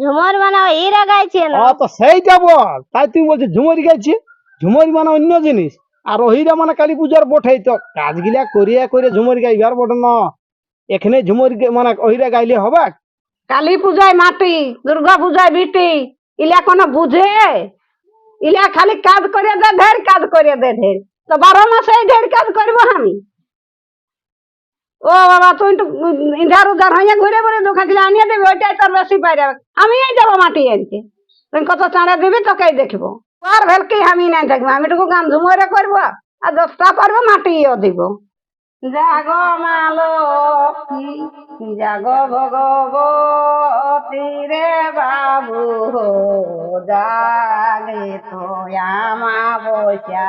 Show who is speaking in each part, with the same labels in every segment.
Speaker 1: ঝুমর বানাও হীরা গাইছে না।
Speaker 2: ও তো সেইটা বল। তাই তুই বলছিস ঝুমরি গাইছি? ঝুমরি মানে অন্য জিনিস। আর ওহিরা মানে কালী পূজার বটেই তো। কাজগুলা করিয়া করে ঝুমরি গাইবার বটে না। এখানে ঝুমরি মানে ওহিরা গাইলে হবে?
Speaker 3: কালী পূজায় মাটি দুর্গা পূজায় বিটি ইলা কোনো বুঝে? ইলা খালি কাজ করে দে ঢের কাজ করে দে ঢের তো বারো মাসে ঢের কাজ করব আমি। ও বাবা, তুই তো ইধার উধার হইয়া ঘুরে ঘুরে দোকান আনিয়ে দেবে, ওইটাই তোর বেশি পাই যাবে আমি এই যাব মাটি আনতে। তুই কত চাঁড়া দিবি, তোকেই দেখব। আর ভেলকি আমি নাই থাকব, আমি টুকু গান ঝুমরে করব, আর দশটা পারব মাটিও দিব। জাগ মালো জাগ ভগবতী রে বাবু, জাগে তো, আমা বসা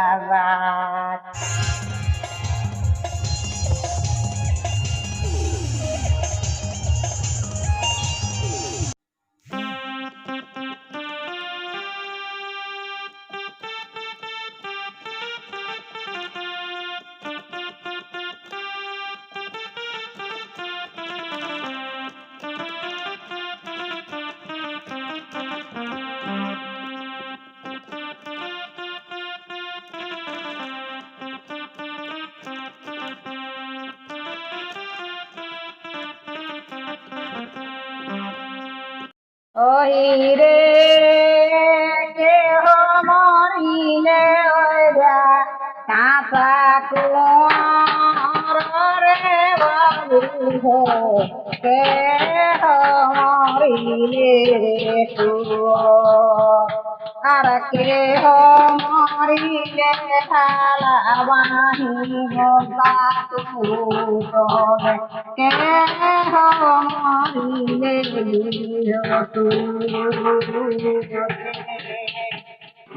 Speaker 3: রাত ওই রে কেহ মরিলে ওরা কাঁচা কুমার রে বাবু কেহ মরিলে আর কেহ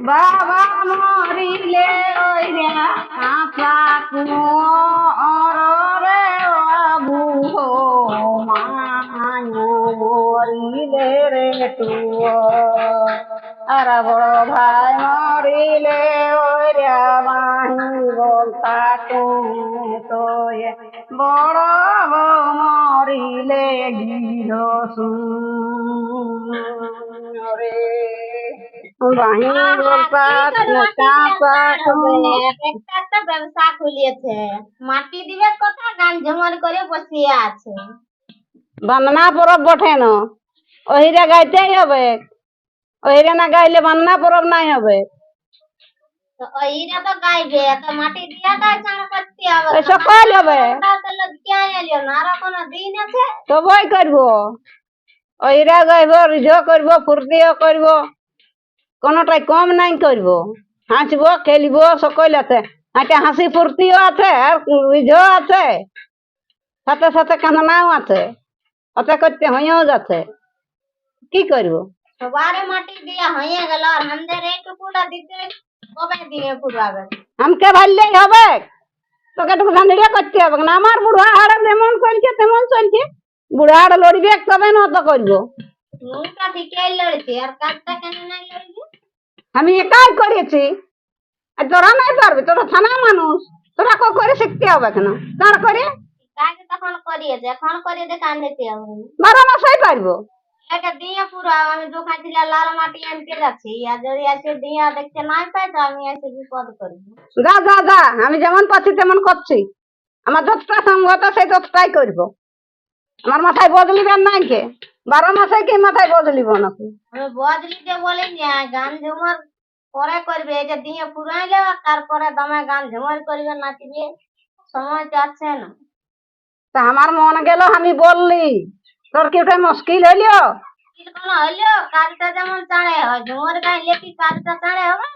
Speaker 3: বাবা মরিলে ওই রে কাঁচা কুমর রে বাবু হো মরিলে রে তুয় আর বড়
Speaker 1: মাটি দিবে কথা গান করে আছে
Speaker 3: বঠে ন। হবে না গাইলে পরব হবে
Speaker 1: তো ওইরা গাইবে মাটি
Speaker 3: সকাল হবে
Speaker 1: তো লজকে এলিও কোনো দিন আছে
Speaker 3: সবাই করব ওহিরে গাইব রিঝ করব ফুর্তিও করব কোনোটাই কম নাই করব হাসব খেলিব সকল আছে। একটা হাসি ফুর্তিও আছে আর রিঝও আছে। সাথে সাথে কান্দনাও আছে। ওতে করতে হয়েও যাচ্ছে। কি করব
Speaker 1: সবারে মাটি দিয়া হয়ে গেল আর আমাদের এইটুকুটা দিতে কবে দিয়ে পুরাবে?
Speaker 3: আমাকে ভাললেই হবে। তোকে ধান্দিটা করতে হবে না। আমার বুড়া হাড়ে যেমন চলছে তেমন চলছে। বুড়া হাড়ে লড়বে তবে না তো করব
Speaker 1: ঠিকই লড়ছে আর কাজটা কেন নাই লড়বে?
Speaker 3: আমি একাই করেছি। আর তোরা নাই পারবে তোরা থানা মানুষ। তোরা কো করে শিখতে হবে কেন? তার করে।
Speaker 1: কাজ তখন করিয়েছে এখন হবে।
Speaker 3: বারো মাসেই পারব।
Speaker 1: এটা দিয়ে পুরো আমি দোকান লাল মাটি আনতে যাচ্ছি। আর যদি এসে দিয়া দেখতে নাই পাই তো আমি এসে বিপদ করব
Speaker 3: যা যা যা আমি যেমন পাচ্ছি তেমন করছি। আমার যতটা সঙ্গত সেই ততটাই করব। আমার মাথায় বদলিবার না কে? বারো মাসে কি মাথায় বদলিব নাকি
Speaker 1: আমি বদলিতে বলি যে গান ঝুমর পরে করবে এটা দিয়ে পুরাই যাবে তারপরে দমে গান ঝুমর করবে না নাচবে সময় যাচ্ছে না।
Speaker 3: তা আমার মন গেল আমি বললি তোর কি ওটা মুশকিল হইল?
Speaker 1: কোনো হইল? কাজটা যেমন চাঁড়ে হয় ঝুমর গাইলে কি কাজটা চাঁড়ে হবে?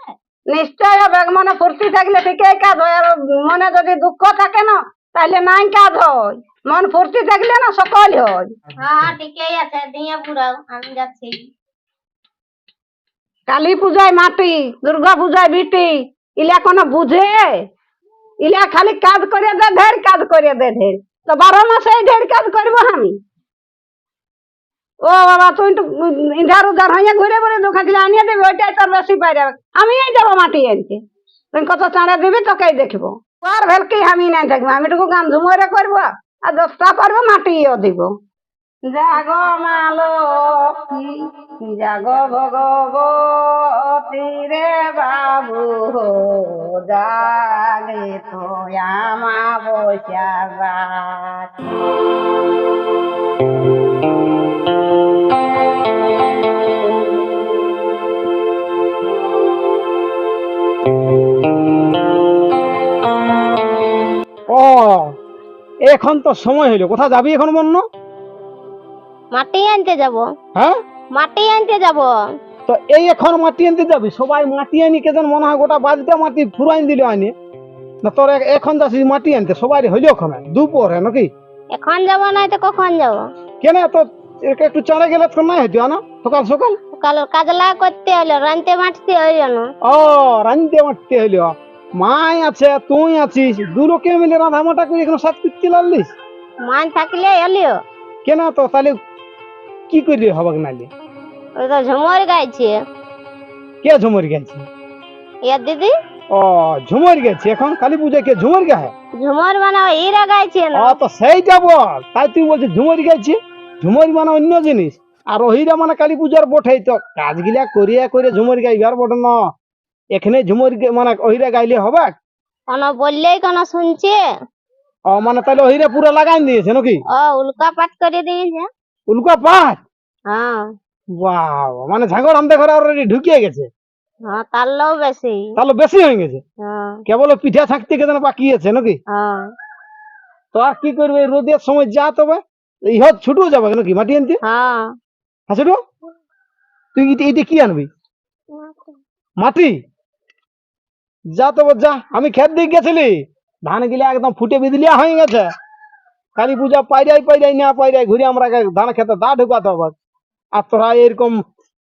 Speaker 3: নিশ্চয় হবে মনে ফুর্তি থাকলে ঠিকই কাজ হয় আর মনে যদি দুঃখ থাকে না তাহলে নাই কাজ হয়। মন ফুর্তি থাকলে না সকল হয়।
Speaker 1: হ্যাঁ হ্যাঁ ঠিকই আছে দিয়ে পুরাও আমি যাচ্ছি।
Speaker 3: কালী পূজায় মাটি দুর্গা পূজায় বিটি ইলা কোনো বুঝে? ইলা খালি কাজ করে দে ঢের কাজ করে দে ঢের। তো বারো মাসে ঢের কাজ করব আমি। ও বাবা তুই তো ইধার উধার হইয়া ঘুরে ঘুরে দোকান দিলে আনিয়ে দেবে ওইটাই তোর বেশি পাই যাবে আমি এই যাব মাটি আনতে। তুই কত চাঁড়া দিবি তোকেই দেখব। আর ভেলকি আমি নাই থাকব আমি টুকু গান ঝুমরে করব। আর দশটা পারব মাটিও দিব। জাগ মা লক্ষ্মী জাগ ভগবতী রে বাবু, জাগে তো আমা বসা
Speaker 2: এখন তো সময় হইল। কোথায় যাবি এখন বন্য?
Speaker 1: মাটি আনতে যাব।
Speaker 2: হ্যাঁ?
Speaker 1: মাটি আনতে যাব।
Speaker 2: তো এই এখন মাটি আনতে যাবি? সবাই মাটি আনি কেজন মনে হয় গোটা বাড়িতে মাটি ফুরাইন দিল আনি। না তোর এখন যাচ্ছিস মাটি আনতে সবাই হইল ওখানে? দুপুরে নাকি?
Speaker 1: এখন যাব নাই তো কখন যাব?
Speaker 2: কেন তো একে একটু চড়ে গেলে তো নাই হইতো না সকাল সকাল?
Speaker 1: কাল কাজলা করতে হলো রানতে মাঠতে হইল না।
Speaker 2: ও রাঁধতে মারতে হইল। মাই আছে তুই আছিস? দু লোকে মিলে রাধা মাটা করে এখন সাত করতে লাগলিস
Speaker 1: মান থাকলে এলিও।
Speaker 2: কেন তো? তাহলে কি করলি হবাক নালি?
Speaker 1: ওই তো ঝুমর গাইছে।
Speaker 2: কে ঝুমর গেছে
Speaker 1: ইয়ার দিদি।
Speaker 2: ও ঝুমর গেছে এখন? কালী পূজা কে ঝুমর গায়ে?
Speaker 1: ঝুমর মানে ইরা গাইছে না।
Speaker 2: ও তো সেইটা বল। তাই তুই বলছিস ঝুমর গাইছি? ঝুমরি মানে অন্য জিনিস। আর ওহিরা মানে কালী পূজার বটেই তো কাজগুলা করিয়া করে ঝুমরি গাইবার বটে না। এখানে ঝুমুর মানে ওহিরা গাইলে হবে?
Speaker 1: কোন বললেই কোন শুনছে?
Speaker 2: ও মানে তাহলে ওহিরা পুরো লাগাই দিয়েছে নাকি?
Speaker 1: ও উল্কা পাত করে দিয়েছে।
Speaker 2: উল্কা পাঁচ
Speaker 1: হ্যাঁ।
Speaker 2: বাহ মানে ঝাগর আমাদের ঘরে অলরেডি ঢুকিয়ে গেছে।
Speaker 1: হ্যাঁ তার লোক বেশি।
Speaker 2: তাহলে বেশি হয়ে গেছে?
Speaker 1: হ্যাঁ।
Speaker 2: কেবল পিঠা থাকতে কেন বাকি আছে নাকি?
Speaker 1: হ্যাঁ।
Speaker 2: তো আর কি করবে? রোদের সময় যা তবে ইহ ছুটু যাবে নাকি মাটি আনতে?
Speaker 1: হ্যাঁ।
Speaker 2: হ্যাঁ ছুটু? তুই এটা কি আনবি? মাটি? যা তো যা। আমি খেত দিক গেছিলি। ধান গিলা একদম ফুটে বিদলিয়া হয়ে গেছে। কালী পূজা পাইরাই পাইরাই না পাইরাই ঘুরে আমরা ধান খেতে দা ঢুকাতে হবে আর তোরা এরকম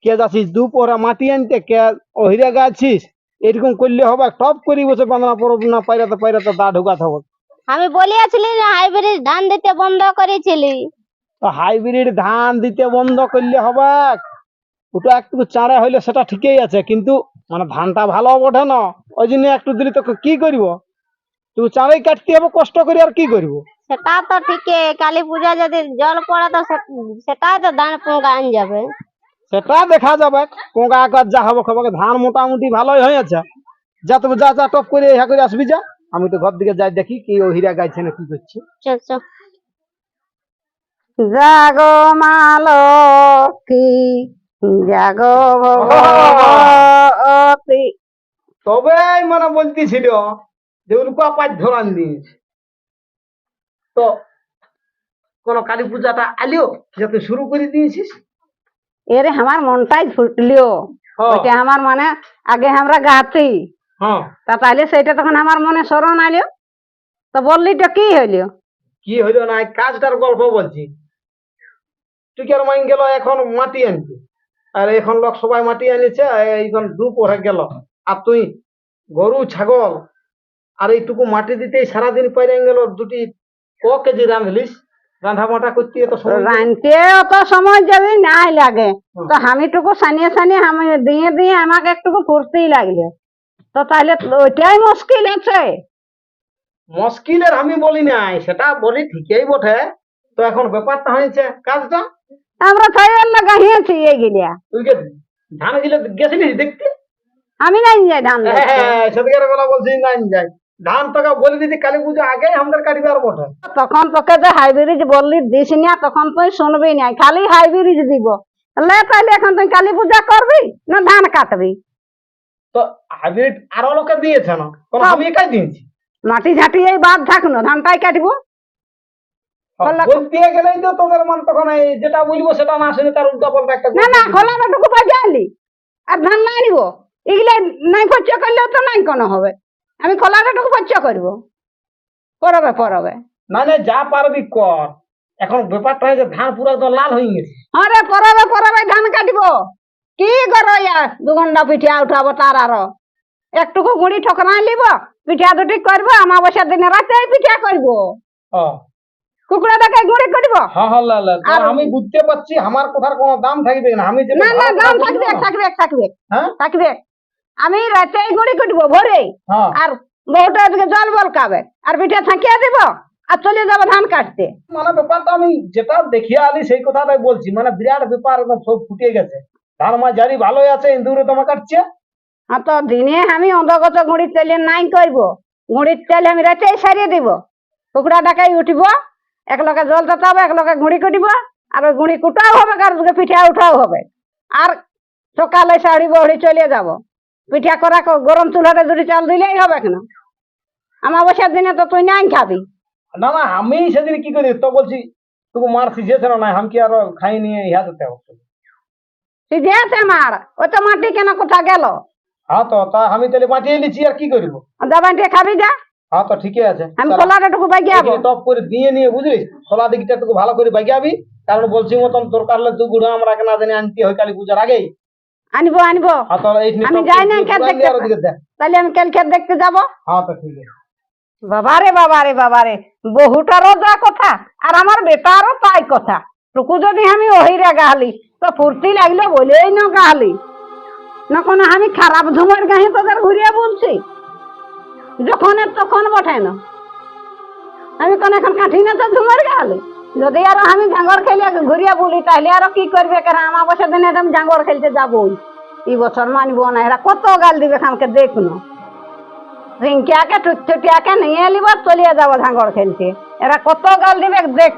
Speaker 2: কে যাচ্ছিস? দুপুরে মাটি আনতে কে ওহিরে গাছিস? এরকম করলে হবে টপ করি বসে বাঁধনা পড়ব না পাইরাতে পাইরাতে দা ঢুকাতে হবে
Speaker 1: আমি বলিয়াছিলি হাইব্রিড ধান দিতে বন্ধ করেছিলি।
Speaker 2: তো হাইব্রিড ধান দিতে বন্ধ করলে হবে। ওটা একটু চাঁড়া হইলে সেটা ঠিকই আছে কিন্তু মানে ধানটা ভালো ওঠে না ওই জন্য একটু দিলে তোকে কি করব? তুই চাঁড়াই কাটতে হবে কষ্ট করে আর কি করব?
Speaker 1: সেটা তো ঠিকই কালী পূজা যদি জল পড়ে তো সে- সেটাই তো ধান পুঙ্গা আন যাবে।
Speaker 2: সেটা দেখা যাবে পোকা আকার যা হবে খবর ধান মোটামুটি ভালোই হয়েছে। যা তবে যা যা টপ করে ইহা করে আসবি যা আমি তো ঘর দিকে যাই দেখি কি ও হীরা গাইছে না কি করছে।
Speaker 1: চল চল।
Speaker 3: জাগ মা লক্ষ্মী জাগ
Speaker 2: তবে মানে বলতেছিল যে উল্কা পাঁচ ধরান দিস তো কোন কালী পূজাটা আলিও? যাতে শুরু করে দিয়েছিস?
Speaker 3: এরে আমার মনটাই ফুটলিও।
Speaker 2: হ্যাঁ।
Speaker 3: ওইটা আমার মানে আগে আমরা গাছি
Speaker 2: হ্যাঁ।
Speaker 3: তা তাহলে সেইটা তখন আমার মনে স্মরণ আইলো। তো বললি তো কি হইল?
Speaker 2: কি হইল না কাজটার গল্প বলছি। তুই কি আর মাইন গেল এখন মাটি আনতে আর এখন লোক সবাই মাটি আনিছে এইখন দুপুরে গেল। আর তুই গরু ছাগল আর এইটুকু মাটি দিতেই সারাদিন পাইরে গেল দুটি ক কেজি রাঁধলিস? রাঁধা মাটা করতে এত সময়?
Speaker 3: রানতে অত সময় যদি নাই লাগে তো আমিটুকু সানিয়ে সানিয়ে আমি দিয়ে দিয়ে আমাকে একটুকু ফুর্তিই লাগল। তো তাহলে ওইটাই মুশকিল আছে।
Speaker 2: মুশকিলের আমি বলি নাই সেটা বলি ঠিকই বটে। তো এখন ব্যাপারটা হয়েছে কাজটা
Speaker 3: আমরা থাইয়ের লাগা হিয়েছি এইগুলিয়া
Speaker 2: তুই কে ধান গিলে গেছিলিস দেখতে?
Speaker 3: আমি নাই যাই ধান
Speaker 2: হ্যাঁ সেদিকের বেলা বলছি না যাই। ধান তোকে বলে দিদি কালী পুজো আগেই আমাদের কাটিবার বটে
Speaker 3: তখন তোকে যে হাইব্রিড বললি দিস না তখন তুই শুনবি না খালি হাইব্রিড দিব। লে তাহলে এখন তুই কালী পূজা করবি না ধান কাটবি?
Speaker 2: তো হাইব্রিড আরও লোকে দিয়েছে না? কোন আমি একাই দিয়েছি।
Speaker 3: মাটি ঝাঁটি এই বাদ থাক না ধানটাই কাটবো।
Speaker 2: বলতে গেলেই তো তোদের মন তখন যেটা বলব সেটা না শুনে তার উল্টা পাল্টা একটা
Speaker 3: না না খোলাটাটুকু বাজালি আর ধান না নিব এগুলা নাই খরচ করলেও তো নাই কোনো হবে। আমি খোলাটাটুকু খরচ করব। পরবে। পরবে
Speaker 2: মানে যা পারবি কর। এখন ব্যাপারটা হয়েছে ধান পুরো লাল হয়ে গেছে।
Speaker 3: আরে ধান কাটিব। কি করো ইয়া দু ঘণ্টা পিঠা উঠাবো তার আরও। একটুকু গুড়ি ঠকরাই লিব। পিঠা দুটি করব আমাবস্যার দিনে রাতে পিঠা করব।
Speaker 2: ও।
Speaker 3: কুকুরা দেখে গুড়ি করব?
Speaker 2: হ্যাঁ হ্যাঁ
Speaker 3: আর-
Speaker 2: আমি বুঝতে পারছি আমার কথার কোনো দাম থাকবে না। আমি
Speaker 3: না না দাম থাকবে থাকবে থাকবে।
Speaker 2: হ্যাঁ?
Speaker 3: থাকবে। আমি রাতে গুড়ি করব ভোরে
Speaker 2: হ্যাঁ।
Speaker 3: আর বউটা এদিকে জল বলকাবে আর পিঠা থাকিয়ে দিব আর চলে যাব ধান কাটতে।
Speaker 2: মানে ব্যাপারটা আমি যেটা দেখিয়ে আলি সেই কথাটাই বলছি। মানে বিরাট ব্যাপার সব ফুটিয়ে গেছে। ধান মা জারি ভালোই আছে ইন্দুরে তোমার কাটছে।
Speaker 3: আর তো দিনে আমি অন্ধগত গুঁড়ির তেলে নাই করব। গুঁড়ির তেল আমি রাতেই সারিয়ে দিব। কুকুরা ডাকাই উঠিব। এক লগে জল তাতাবো এক লগে গুঁড়ি কুটিব আর ওই গুঁড়ি কুটাও হবে আর পিঠা উঠাও হবে। আর সকালে শাড়ি বহড়ি চলে যাব। পিঠা করা ক- গরম চুলাতে দুটি চাল দিলেই হবে কেন? আমাবস্যার দিনে তো তুই নাই খাবি।
Speaker 2: না না আমি সেদিন কি করি তো বলছি তোকে মার সিঝেছে না আমি কি আর খাই নিয়ে ইহা দিতে
Speaker 3: আছে আমার ওই তো মাটি কেন কোথা গেল?
Speaker 2: হ্যাঁ তো তা আমি তাহলে বাঁচিয়ে নিচ্ছি আর কি করব?
Speaker 3: দিয়ে খাবি যা।
Speaker 2: হ্যাঁ তো ঠিকই আছে।
Speaker 3: আমি বাগিয়ে যাব
Speaker 2: এখানে টপ করে দিয়ে নিয়ে বুঝলি খোলা দিকটা একটু ভালো করে বাগিয়াবি কারণ বলছি মতন দরকার হলে দু গুঁড়ো আমরা কেনা জানি আনতে হয় কালী পূজার আগেই।
Speaker 3: আনব আনব। আমি যাই না, খেত দেখতে। তাহলে আমি কাল খেত দেখতে যাব।
Speaker 2: হ্যাঁ তো ঠিক আছে।
Speaker 3: বাবারে বাবারে বাবারে বহুটারও যা কথা আর আমার বেটারও তাই কথা। টুকু যদি আমি ওহিরে গাহালি তো ফুর্তি লাগল বলেই না গাহালি। না কোনো আমি খারাপ ধুমের গাহি তোদের ঘুরিয়ে বলছি যখন তখন বটে না। আমি কোন এখন কাঠি না তো ধুমের গাহালি যদি আর আমি জাঙ্গর খেলে ঘুরিয়ে বলি তাহলে আর কি করবে? কারণ আমার বছর দিনে আমি জাঙ্গর খেলতে যাবোই। এই বছর মানবো না, এরা কত গাল দিবে আমাকে দেখনো। রিঙ্কিয়াকে, টুটটুটিয়াকে নিয়ে এলিব চলিয়ে যাব ধাঙ্গর খেলতে। এরা কত গাল দিবে দেখ।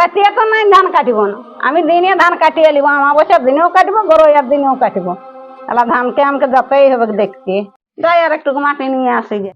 Speaker 3: রাতিয়ে তো নাই ধান কাটিব না। আমি দিনে ধান কাটিয়ে এলিব আমাবস্যার দিনেও কাটিব গরইয়ার দিনেও কাটিব। তাহলে ধানকে আমাকে যতই হবে দেখতে। যাই আর একটু মাটি নিয়ে আসি। গে